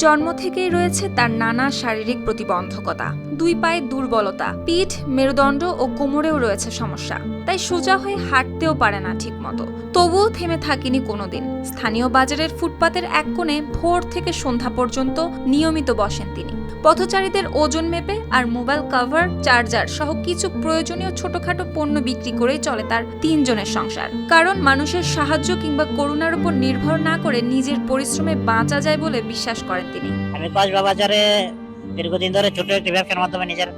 জন্ম থেকেই রয়েছে তার নানা শারীরিক প্রতিবন্ধকতা। দুই পায়ে দুর্বলতা, পিঠ, মেরুদণ্ড ও কোমরেও রয়েছে সমস্যা। তাই সোজা হয়ে হাঁটতেও পারে না ঠিকমতো। তবুও থেমে থাকিনি কোনোদিন। স্থানীয় বাজারের ফুটপাতের এক কোণে ভোর থেকে সন্ধ্যা পর্যন্ত নিয়মিত বসেন তিনি। পথচারীদের ওজন মেপে আর মোবাইল কভার, চার্জার সহ কিছু প্রয়োজনীয় ছোটখাটো পণ্য বিক্রি করেই চলে তার তিনজনের সংসার। কারণ মানুষের সাহায্য কিংবা করুণার উপর নির্ভর না করে নিজের পরিশ্রমে বাঁচা যায় বলে বিশ্বাস করেন তিনি। আমি কসবা বাজারে দীর্ঘদিন ধরে ছোট একটি ব্যবসার মাধ্যমে নিজের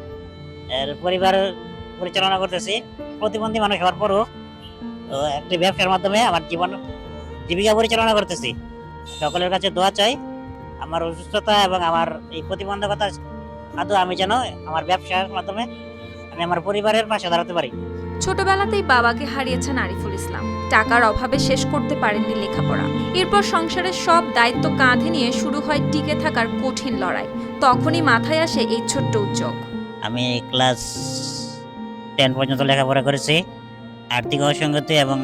পরিবার পরিচালনা করতেছি। প্রতিবন্ধী মানুষ হওয়ার পরও একটি ব্যবসার মাধ্যমে আমার জীবন জীবিকা পরিচালনা করতেছি। সকলের কাছে দোয়া চাই। আমার অসুস্থতা এবং আমার এই প্রতিবন্ধকতা আদৌ আমি যেন আমার ব্যবসার মাধ্যমে আমি আমার পরিবারের পাশে দাঁড়াতে পারি। ছোটবেলাতেই বাবাকে হারিয়েছেন আরিফুল ইসলাম। টাকার অভাবে শেষ করতে পারেননি লেখাপড়া। এরপর সংসারের সব দায়িত্ব কাঁধে নিয়ে শুরু হয় টিকে থাকার কঠিন লড়াই। তখনই মাথায় আসে এই ছোট্ট উদ্যোগ। আমি ক্লাস টেন পর্যন্ত লেখাপড়া করেছি। আর্থিক অসঙ্গতি এবং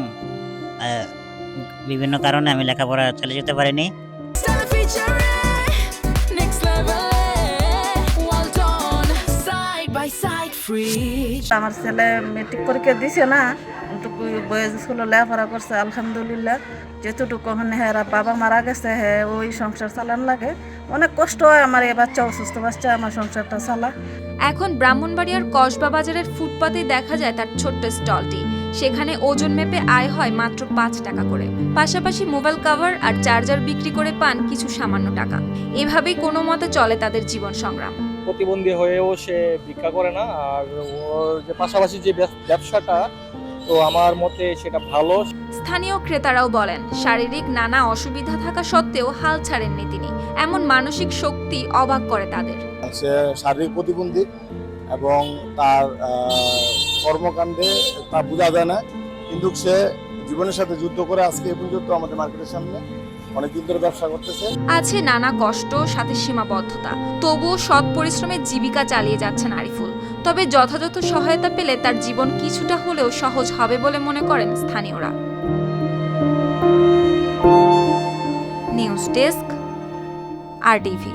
বিভিন্ন কারণে আমি লেখাপড়া চালিয়ে যেতে পারিনি। আমার ছেলে মেট্রিক পরীক্ষা দিছে না ওটুকু বয়স স্কুলে লেখাপড়া করছে আলহামদুলিল্লাহ। যেতটুকু হনে হেরা বাবা মারা গেছে হে ওই সংসার চালান লাগে। অনেক কষ্ট হয় আমার এ বাচ্চা অসুস্থ বাচ্চা আমার সংসারটা চালা। এখন ব্রাহ্মণবাড়িয়ার কসবা বাজারের ফুটপাতেই দেখা যায় তার ছোট্ট স্টলটি। সেখানে ওজন মেপে আয় হয় মাত্র পাঁচ টাকা করে। পাশাপাশি মোবাইল কভার আর চার্জার বিক্রি করে পান কিছু সামান্য টাকা। এভাবেই কোনো মতে চলে তাদের জীবন সংগ্রাম। প্রতিবন্ধী হয়েও সে ভিক্ষা করে না আর ওর যে পাশাপাশি যে ব্যবসাটা তো আমার মতে সেটা ভালো। স্থানীয় ক্রেতারাও বলেন শারীরিক নানা অসুবিধা থাকা সত্ত্বেও হাল ছাড়েননি তিনি। এমন মানসিক শক্তি অবাক করে তাদের। সে শারীরিক প্রতিবন্ধী এবং তার কর্মকাণ্ডে তা বোঝা যায় না। কিন্তু সে জীবনের সাথে যুদ্ধ করে আজকে এই পর্যন্ত আমাদের মার্কেটের সামনে অনেকদিন ধরে ব্যবসা করতেছে। আছে নানা কষ্ট, সাথে সীমাবদ্ধতা। তবুও সৎ পরিশ্রমে জীবিকা চালিয়ে যাচ্ছেন আরিফুল। তবে যথাযথ সহায়তা পেলে তার জীবন কিছুটা হলেও সহজ হবে বলে মনে করেন স্থানীয়রা। নিউজ ডেস্ক, আর টিভি।